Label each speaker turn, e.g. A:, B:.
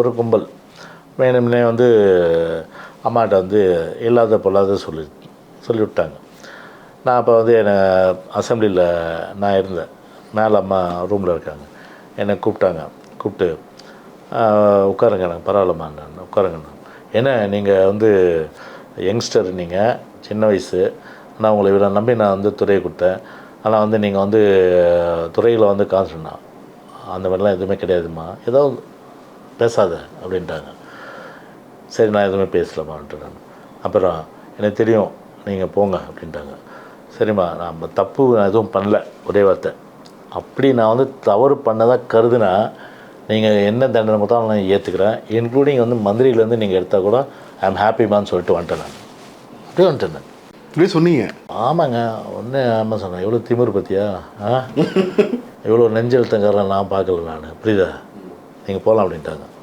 A: ஒரு கும்பல். வேணும்னே வந்து அம்மாட்ட வந்து இல்லாத பொல்லாத சொல்லி சொல்லிவிட்டாங்க. நான் அப்போ வந்து என்னை அசம்பிளியில் நான் இருந்தேன். மேலே அம்மா ரூமில் இருக்காங்க. என்னை கூப்பிட்டாங்க. கூப்பிட்டு உட்காருங்க எனக்கு பரவாயில்லம்மா நான் உட்காருங்கண்ணா ஏன்னா நீங்கள் வந்து யங்ஸ்டர் நீங்கள் சின்ன வயசு. நான் உங்களை இவ்வளோ நம்பி நான் வந்து துறையை கொடுத்தேன். ஆனால் வந்து நீங்கள் வந்து துறையில் வந்து கான்சன்ட்ரேட் அந்த மாதிரிலாம் எதுவுமே கிடையாதும்மா. ஏதோ பேசாத அப்படின்ட்டாங்க. சரி நான் எதுவுமே பேசலமான்ட்டு நான். அப்புறம் எனக்கு தெரியும் நீங்கள் போங்க அப்படின்ட்டாங்க. சரிம்மா நான் தப்பு நான் எதுவும் பண்ணல ஒரே வார்த்தை. அப்படி நான் வந்து தவறு பண்ணதாக கருதுனா நீங்கள் என்ன தண்டனை மொத்தம் நான் ஏற்றுக்கிறேன் இன்க்ளூடிங் வந்து மந்திரியிலேருந்து நீங்கள் எடுத்தால் கூட ஐ எம் ஹாப்பிமான்னு சொல்லிட்டு வந்துட்டேன் நான். அப்படியே வந்துட்டேன் நான்.
B: இப்படியே சொன்னீங்க?
A: ஆமாங்க ஒன்றே ஆமாம் சொன்னேன் எவ்வளோ திமிரு பற்றியா ஆ? எவ்வளோ நெஞ்செழுத்தங்கிறேன் நான் பார்க்கல நான். புரியுதா? நீங்கள் போகலாம் அப்படின்ட்டாங்க.